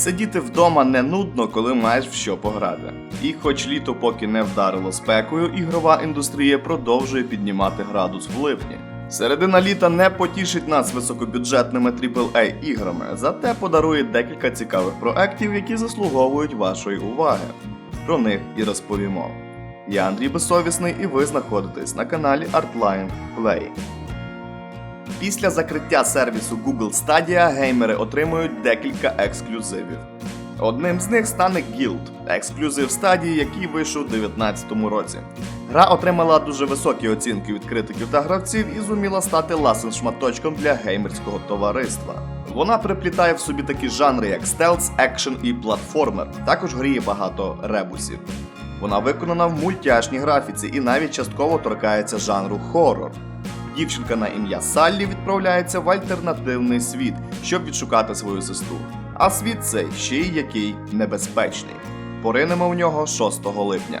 Сидіти вдома не нудно, коли маєш в що пограти. І хоч літо поки не вдарило спекою, ігрова індустрія продовжує піднімати градус в липні. Середина літа не потішить нас високобюджетними AAA іграми, зате подарує декілька цікавих проєктів, які заслуговують вашої уваги. Про них і розповімо. Я Андрій Безсовісний, і ви знаходитесь на каналі Artline Play. Після закриття сервісу Google Stadia геймери отримують декілька ексклюзивів. Одним з них стане Guild, ексклюзив Stadia, який вийшов у 2019 році. Гра отримала дуже високі оцінки від критиків та гравців і зуміла стати ласим шматочком для геймерського товариства. Вона приплітає в собі такі жанри, як стелс, екшен і платформер. Також гріє багато ребусів. Вона виконана в мультяшній графіці і навіть частково торкається жанру хоррор. Дівчинка на ім'я Саллі відправляється в альтернативний світ, щоб відшукати свою сестру. А світ цей ще й який небезпечний. Поринемо в нього 6 липня.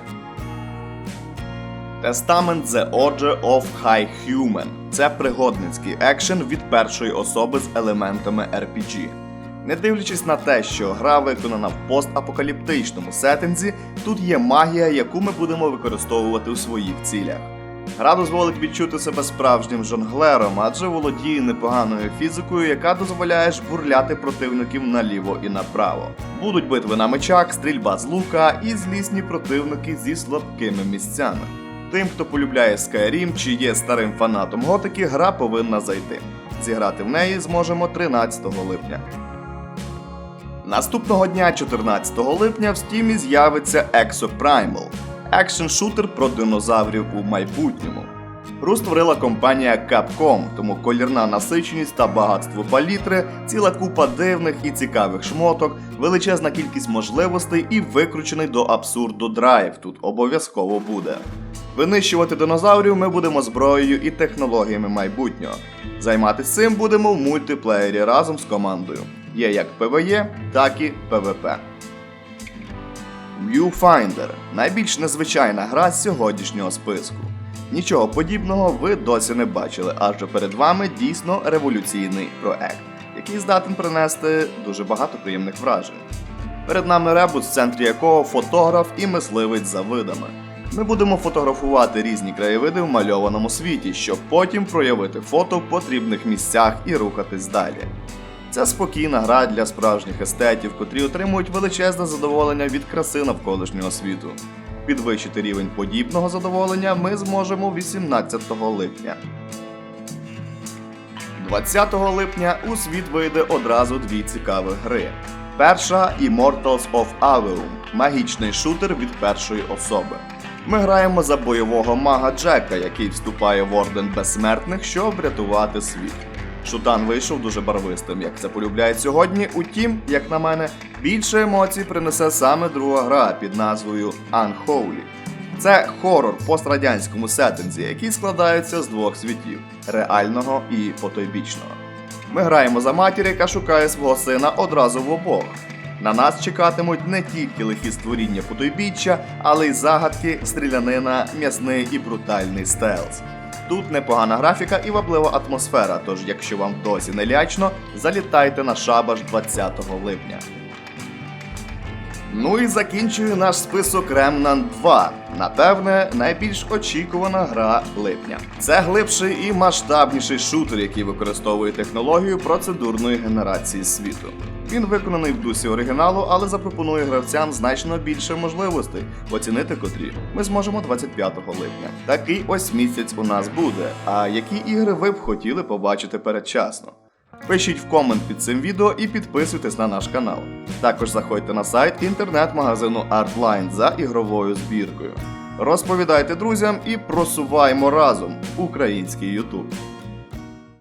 Testament The Order of High Human це пригодницький екшен від першої особи з елементами RPG. Не дивлячись на те, що гра виконана в постапокаліптичному сеттинзі, тут є магія, яку ми будемо використовувати у своїх цілях. Гра дозволить відчути себе справжнім жонглером, адже володіє непоганою фізикою, яка дозволяє жбурляти противників наліво і направо. Будуть битви на мечах, стрільба з лука і злісні противники зі слабкими місцями. Тим, хто полюбляє Skyrim чи є старим фанатом готики, гра повинна зайти. Зіграти в неї зможемо 13 липня. Наступного дня, 14 липня, в стімі з'явиться Exoprimal – екшн-шутер про динозаврів у майбутньому. Гру створила компанія Capcom, тому колірна насиченість та багатство палітри, ціла купа дивних і цікавих шмоток, величезна кількість можливостей і викручений до абсурду драйв тут обов'язково буде. Винищувати динозаврів ми будемо зброєю і технологіями майбутнього. Займатися цим будемо в мультиплеєрі разом з командою. Є як PvE, так і PvP. Viewfinder – найбільш незвичайна гра з сьогоднішнього списку. Нічого подібного ви досі не бачили, адже перед вами дійсно революційний проект, який здатен принести дуже багато приємних вражень. Перед нами ребус, в центрі якого фотограф і мисливець за видами. Ми будемо фотографувати різні краєвиди в мальованому світі, щоб потім проявити фото в потрібних місцях і рухатись далі. Це спокійна гра для справжніх естетів, котрі отримують величезне задоволення від краси навколишнього світу. Підвищити рівень подібного задоволення ми зможемо 18 липня. 20 липня у світ вийде одразу дві цікаві гри. Перша Immortals of Aveum – магічний шутер від першої особи. Ми граємо за бойового мага Джека, який вступає в орден безсмертних, щоб врятувати світ. Шутан вийшов дуже барвистим, як це полюбляють сьогодні. Утім, як на мене, більше емоцій принесе саме друга гра під назвою Unholy. Це хорор в пострадянському сеттинзі, який складається з двох світів реального і потойбічного. Ми граємо за матір, яка шукає свого сина одразу в обох. На нас чекатимуть не тільки лихі створіння потойбіччя, але й загадки, стрілянина, м'ясний і брутальний стелс. Тут непогана графіка і ваблива атмосфера, тож якщо вам досі не лячно, залітайте на шабаш 20 липня. Ну і закінчую наш список Remnant 2. Напевне, найбільш очікувана гра липня. Це глибший і масштабніший шутер, який використовує технологію процедурної генерації світу. Він виконаний в дусі оригіналу, але запропонує гравцям значно більше можливостей, оцінити котрі ми зможемо 25 липня. Такий ось місяць у нас буде. А які ігри ви б хотіли побачити передчасно? Пишіть в комент під цим відео і підписуйтесь на наш канал. Також заходьте на сайт інтернет-магазину Artline за ігровою збіркою. Розповідайте друзям і просуваємо разом український YouTube.